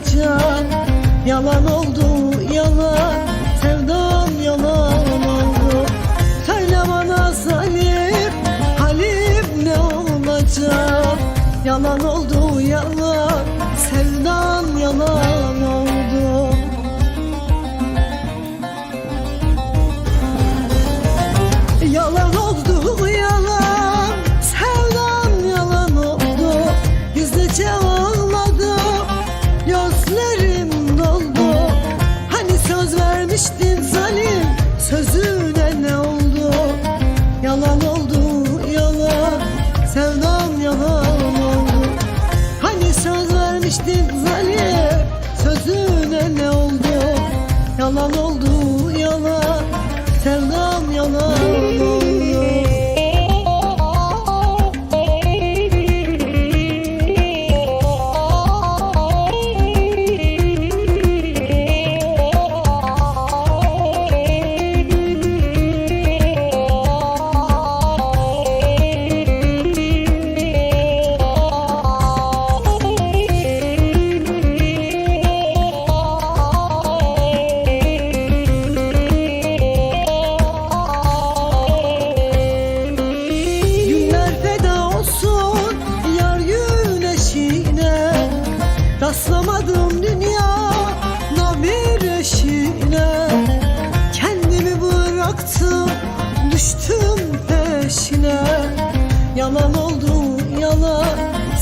kaçan Yalan oldu yalan. Sevdam yalan oldu. Söyle bana Salim Halim ne olacak? Yalan oldu geçti zalim Sözüne ne oldu? Yalan oldu.